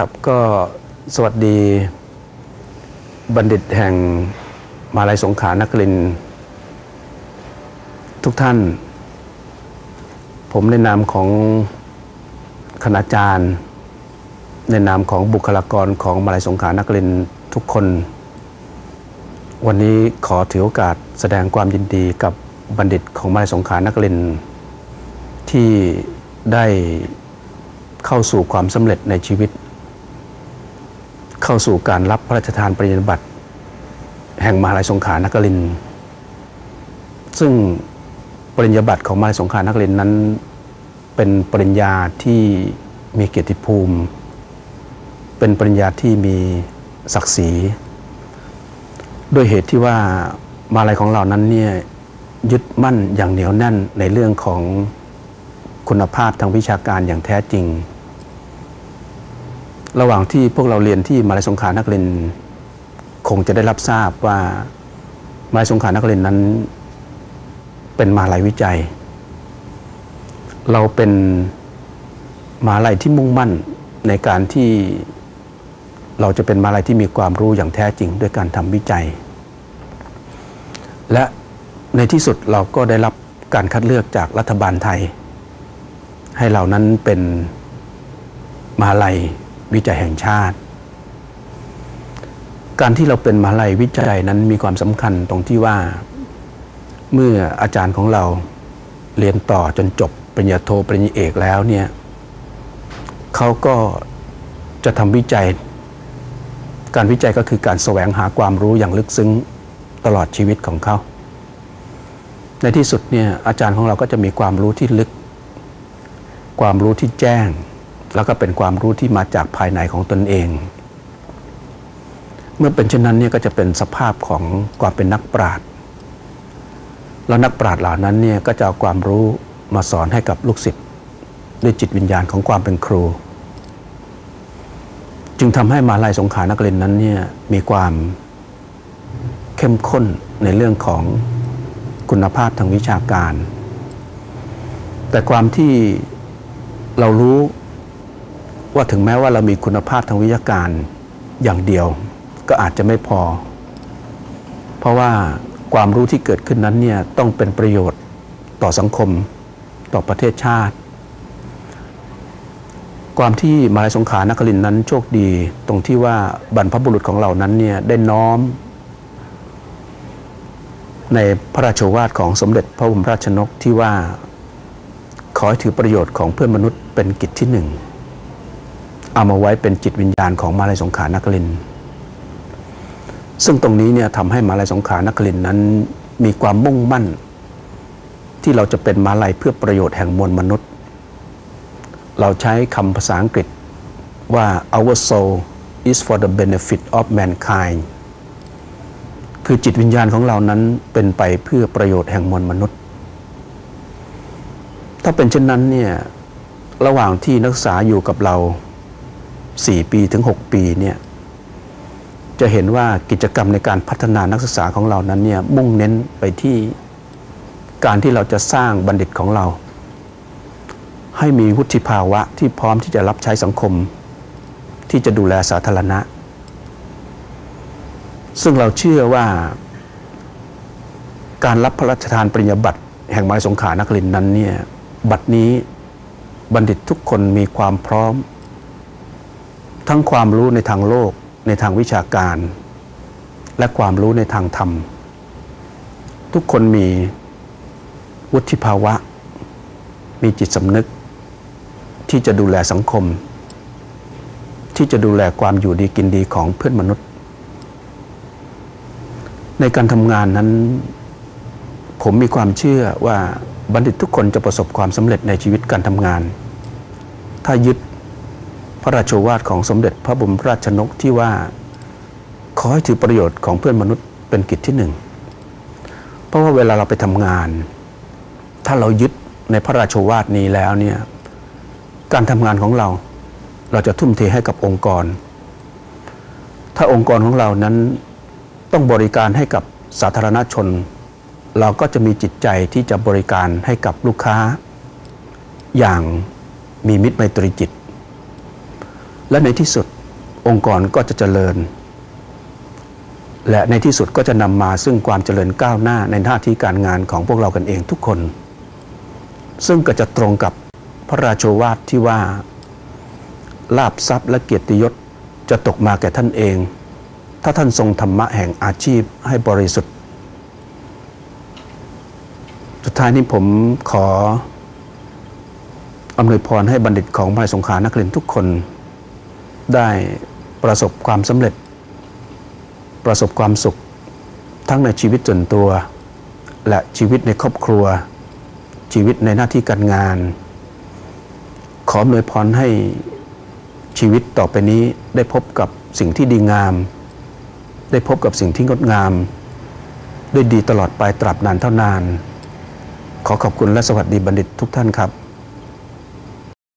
ครับก็สวัสดีบัณฑิตแห่งมหาลัยสงขลานครินทุกท่าน ผมในนามของคณาจารย์ ในนามของบุคลากรของมหาลัยสงขลานครินทุกคน วันนี้ขอถือโอกาสแสดงความยินดีกับบัณฑิตของมหาลัยสงขลานครินที่ได้เข้าสู่ความสำเร็จในชีวิต เข้าสู่การรับพระราชทานปริญญาบัตรแห่งมหาลัยสงขลานครินทร์ซึ่งปริญญาบัตรของมหาลัยสงขลานครินทร์นั้น เป็นปริญญาที่มีเกียรติภูมิ เป็นปริญญาที่มีศักดิ์ศรีด้วยเหตุที่ว่ามหาลัยของเรานั้นเนี่ยยึดมั่นอย่างเหนียวแน่นในเรื่องของคุณภาพทางวิชาการอย่างแท้จริง ระหว่างที่พวกเราเรียนที่มาลัยสงขานครินทร์คงจะได้รับทราบว่ามาลัยสงขานครินทร์นั้น เป็นมาลัยวิจัย เราเป็นมาลัยที่มุ่งมั่นในการที่เราจะเป็นมาลัยที่มีความรู้อย่างแท้จริงด้วยการทำวิจัย และในที่สุดเราก็ได้รับการคัดเลือกจากรัฐบาลไทย ให้เรานั้นเป็นมาลัย วิจัยแห่งชาติ การที่เราเป็นมหาลัยวิจัยนั้นมีความสำคัญตรงที่ว่าเมื่ออาจารย์ของเราเรียนต่อจนจบปริญญาโทปริญญาเอกแล้วเนี่ยเขาก็จะทำวิจัย การวิจัยก็คือการแสวงหาความรู้อย่างลึกซึ้งตลอดชีวิตของเขา ในที่สุดเนี่ยอาจารย์ของเราก็จะมีความรู้ที่ลึก ความรู้ที่แจ้ง แล้วก็เป็นความรู้ที่มาจากภายในของตนเอง เมื่อเป็นเช่นนั้นเนี่ยก็จะเป็นสภาพของความเป็นนักปราชญ์แล้วนักปราชญ์เหล่านั้นเนี่ยก็จะเอาความรู้มาสอนให้กับลูกศิษย์ด้วยจิตวิญญาณของความเป็นครู จึงทำให้มาลัยสงขลานครินทร์นั้นเนี่ยมีความเข้มข้นในเรื่องของคุณภาพทางวิชาการ แต่ความที่เรารู้ ว่าถึงแม้ว่าเรามีคุณภาพทางวิชาการอย่างเดียว ก็อาจจะไม่พอ เพราะว่าความรู้ที่เกิดขึ้นนั้นเนี่ยต้องเป็นประโยชน์ต่อสังคมต่อประเทศชาติ ความที่มาลัยสงขานครินนั้นโชคดีตรงที่ว่าบรรพบุรุษของเรานั้นเนี่ยได้น้อม ในพระราชวาทของสมเด็จพระบรมราชนกที่ว่าขอให้ถือประโยชน์ของเพื่อนมนุษย์เป็นกิจที่หนึ่ง เอามาไว้เป็นจิตวิญญาณของมาลัยสงขานครินซึ่งตรงนี้เนี่ยทำให้มาลัยสงขานครินนั้นมีความมุ่งมั่น ที่เราจะเป็นมาลัยเพื่อประโยชน์แห่งมวลมนุษย์ เราใช้คำภาษาอังกฤษว่า our soul is for the benefit of mankind คือจิตวิญญาณของเรานั้นเป็นไปเพื่อประโยชน์แห่งมวลมนุษย์ ถ้าเป็นเช่นนั้นเนี่ยระหว่างที่นักศึกษาอยู่กับเรา 4 ปีถึง 6 ปีเนี่ยจะเห็นว่ากิจกรรมในการพัฒนานักศึกษาของเรานั้นเนี่ยมุ่งเน้นไปที่การที่เราจะสร้างบัณฑิตของเรา ให้มีวุฒิภาวะที่พร้อมที่จะรับใช้สังคม ที่จะดูแลสาธารณะ ซึ่งเราเชื่อว่า การรับพระราชทานปริญญาบัตรแห่งไมหาสงขานครินนั้นเนี่ยบัตรนี้บัณฑิตทุกคนมีความพร้อม ทั้งความรู้ในทางโลก ในทางวิชาการ และความรู้ในทางธรรม ทุกคนมีวุฒิภาวะ มีจิตสำนึก ที่จะดูแลสังคม ที่จะดูแลความอยู่ดีกินดีของเพื่อนมนุษย์ ในการทำงานนั้น ผมมีความเชื่อว่าบัณฑิตทุกคนจะประสบความสำเร็จในชีวิตการทำงาน ถ้ายึด พระราชวาทของสมเด็จพระบรมราชนกที่ว่า ขอให้ถือประโยชน์ของเพื่อนมนุษย์เป็นกิจที่หนึ่ง เพราะว่าเวลาเราไปทำงาน ถ้าเรายึดในพระราชวาทนี้แล้วเนี่ยการทำงานของเราเราจะทุ่มเทให้กับองค์กร ถ้าองค์กรของเรานั้นต้องบริการให้กับสาธารณชน เราก็จะมีจิตใจที่จะบริการให้กับลูกค้า อย่างมีมิตรไมตรีจิต และในที่สุดองค์กรก็จะเจริญ และในที่สุดก็จะนำมาซึ่งความเจริญก้าวหน้าในหน้าที่การงานของพวกเรากันเองทุกคน ซึ่งก็จะตรงกับพระราโชวาทที่ว่าลาบทรัพย์และเกียรติยศจะตกมาแก่ท่านเอง ถ้าท่านทรงธรรมะแห่งอาชีพให้บริสุทธิ์ สุดท้ายนี้ผมขออำนวยพรให้บัณฑิตของมหาสงขานักเรียนทุกคน ได้ประสบความสำเร็จ ประสบความสุข ทั้งในชีวิตส่วนตัว และชีวิตในครอบครัว ชีวิตในหน้าที่การงาน ขออวยพรให้ชีวิตต่อไปนี้ได้พบกับสิ่งที่ดีงาม ได้พบกับสิ่งที่งดงาม ด้วยดีตลอดไปตราบนานเท่านาน ขอขอบคุณและสวัสดีบัณฑิตทุกท่านครับ